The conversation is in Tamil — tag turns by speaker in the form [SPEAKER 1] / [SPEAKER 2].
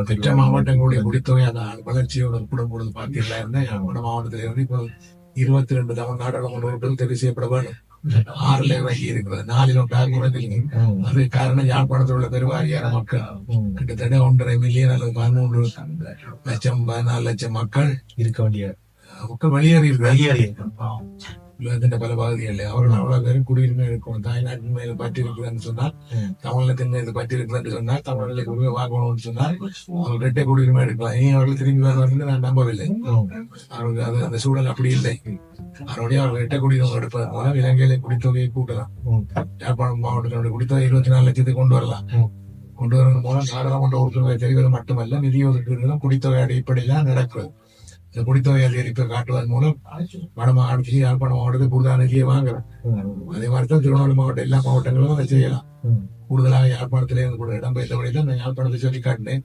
[SPEAKER 1] மற்ற மாவட்டங்களுடைய குடித்தொகை அந்த வளர்ச்சியோட ஒப்பிடும்பொழுது பார்த்தீங்களா இருந்தா யாழ்ப்பாண மாவட்டத்தில் இருந்து இப்போ இருபத்தி ரெண்டு தமிழ்நாடு உறுப்பினர் தெரிவு செய்யப்பட வேண்டும். ஆறுல இறங்கி இருக்கிறது. நாலில் ஒன்றாக குறைந்தில்லை அது காரணம் யாழ்ப்பாணத்தில் உள்ள பெருவாரியான மக்கள். கிட்டத்தட்ட ஒன்றரை மில்லியன் அல்லது பதிமூன்று லட்சம் பதினாலு லட்சம் மக்கள்
[SPEAKER 2] இருக்க வேண்டிய
[SPEAKER 1] மக்கள் வெளியேறி
[SPEAKER 2] வெளியேறி
[SPEAKER 1] உலகத்தின் பல பகுதிகளில் அவர்கள் அவ்வளவு பேரும் குடியுரிமை இருக்கும். தாய்நாட்டின் மேல் பற்றி இருக்கிறேன்னு சொன்னால் தமிழகத்தின் மீது பற்றி இருக்கிறேன்னு சொன்னால் தமிழர்களுக்கு உரிமை வாங்கணும்னு சொன்னால் அவர்கள் ரெட்டை குடியுரிமை எடுக்கலாம். ஏன் அவர்கள் திரும்பி வருவார்கள் நான் நம்பவில்லை. அவர்கள் அது அந்த சூழல் அப்படி இல்லை. அவருடைய அவர்கள் ரெட்டை குடியுரிமை எடுப்பதன் மூலம் இலங்கையில குடித்தொகையை கூட்டலாம். யாழ்ப்பாணம் மாவட்டத்தினுடைய குடித்தொகை இருபத்தி நாலு லட்சத்தை கொண்டு வரலாம். கொண்டு வரதன் மூலம் நாடாளுமன்ற உறுப்பினர்களை தெரிவது மட்டுமல்ல நிதி ஒதுக்கீடுகளும் குடித்தொகை அடிப்படையில் நடக்கிறது இந்த குடித்தொகை அதிகரிப்பை காட்டுவதன் மூலம் வடமாகாணத்துக்கு யாழ்ப்பாணம் மாவட்டத்துக்கு கூடுதலான நிதியை வாங்குறோம் அதே மாதிரி தான் திருவண்ணாமலை மாவட்டம் எல்லா மாவட்டங்களும் அதை செய்யலாம். கூடுதலாக யாழ்ப்பாணத்திலே கூட இடம்பெயர்ந்தபடி தான் நான் யாழ்ப்பாணத்தை சொல்லி காட்டினேன்.